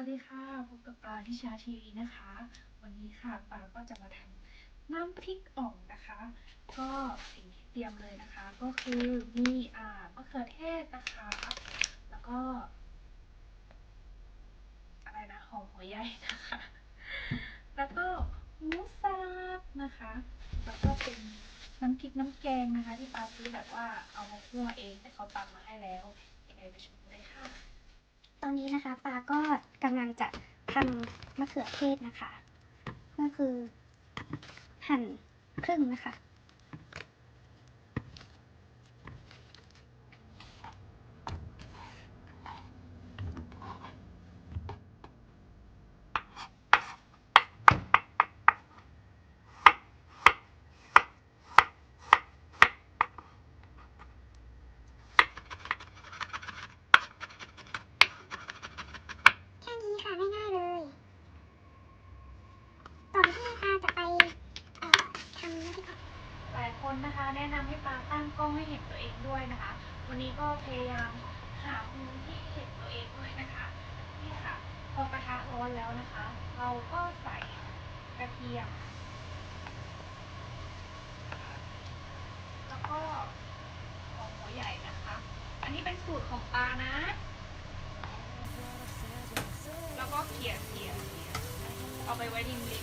วัสดีค่ะพบกับปลาที่ชาทีวีนะคะ วันนี้ค่ะปลาก็จะมาทำน้ำพริกอ่องนะคะ ก็สิ่งที่เตรียมเลยนะคะ ก็คือมีอ่ามะเขือเทศนะคะ แล้วก็ อะไรนะหอมหัวใหญ่นะคะ แล้วก็หมูสับนะคะ แล้วก็เป็นน้ำพริกน้ำแกงนะคะ ที่ปาซื้อแบบว่าเอามาคั่วเองแต่เขาตำมาให้แล้วยังไงไปชมเลยค่ะ ตอนนี้นะคะปาก็กำลังจะทำมะเขือเทศนะคะ ก็คือหั่นครึ่งนะคะ แค่นี้ค่ะง่ายๆเลย ก่อนที่ปาจะไปเอ่อทำน้ำพริกอ่อง หลายคนนะคะ แนะนำให้ปาตั้งกล้องให้เห็นตัวเองด้วยนะคะ วันนี้ก็พยายามหามุมที่เห็นตัวเองด้วยนะคะ นี่ค่ะ พอกระทะร้อนแล้วนะคะ เราก็ใส่กระเทียม แล้วก็หอมหัวใหญ่นะคะ อันนี้เป็นสูตรของปานะ แล้วก็เขี่ยเขี่ยเอาไปไว้ริมริ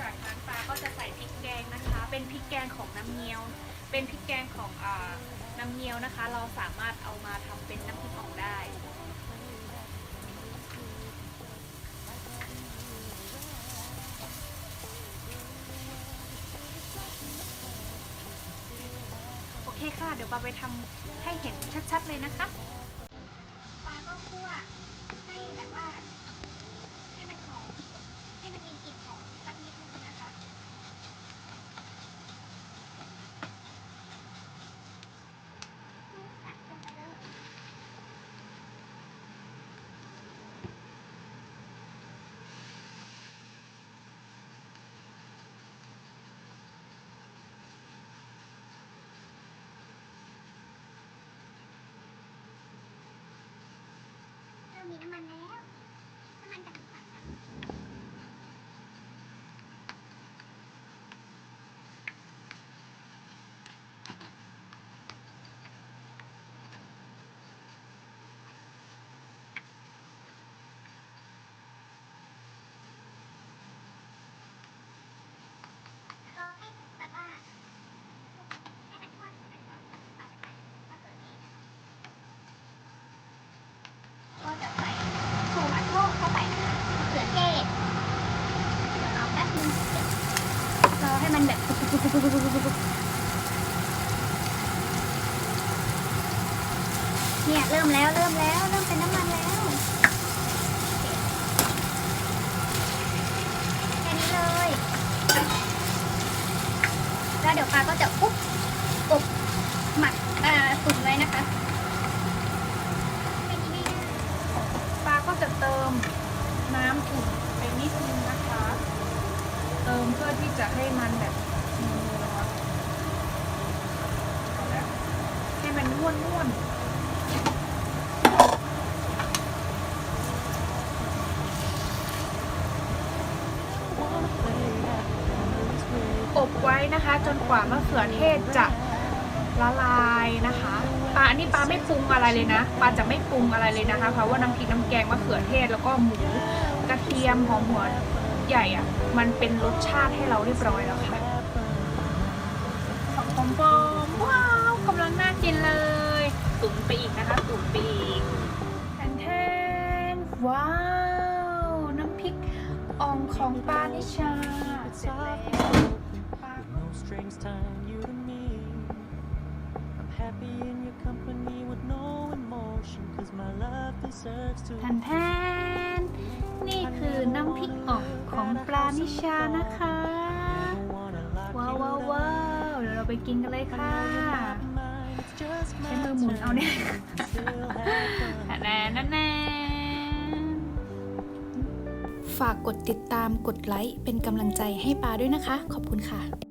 จากนั้นปลาก็จะใส่พริกแกงนะคะ เป็นพริกแกงของน้ำเงี้ยว เป็นพริกแกงของอ่าน้ำเงี้ยวนะคะ เราสามารถเอามาทำเป็นน้ำพริกอ่องได้ โอเคค่ะ เดี๋ยวปาไปทำให้เห็นชัดๆเลยนะคะ มัน ให้มันแบบเนี่ยเริ่มแล้วเริ่มแล้วเริ่มเป็นน้ำมันแล้วแค่นี้เลยแล้วเดี๋ยวปลาก็จะอุ๊บอบหมักอ่าตุ๋นไว้นะคะปลาก็จะเติมน้ำอุ่นไปนิดนึงนะคะ ติมเพื่อที่จะให้มันแบบนัวเอาละให้มันน่วนน่วนอบไว้นะคะ จนกว่ามะเขือเทศจะละลายนะคะปลาอันนี้ปลาไม่ปรุงอะไรเลยนะปลาจะไม่ปรุงอะไรเลยนะคะ เพราะว่าน้ำพริกน้ำแกงมะเขือเทศแล้วก็หมูกระเทียมหอมหัว ใหญ่อะมันเป็นรสชาติให้เราเรียบร้อยแล้วค่ะหอมปอมว้าวกำลังน่ากินเลย ตุ๋นไปอีกนะคะ ตุ๋นไปอีกแทนแทนว้าว น้ำพริกอ่องของปลานิชาเสร็จแล้วปลา With no strings tying you to me. I'm happy in your company with no emotion. Cause my love deserves to แทนแทนนี่คือน้ำพริกอ่องของปลา นิชานะคะ wanna lock ว้าว you ว้าว down. ว้าวเดี๋ยวเราไปกินกันเลยค่ะ Mine, it's just ใช้ my มือหมุนเอาเนี่ย turn. Still have fun. แน่แน่แน่ฝากกดติดตามกดไลค์เป็นกำลังใจให้ปาด้วยนะคะ ขอบคุณค่ะ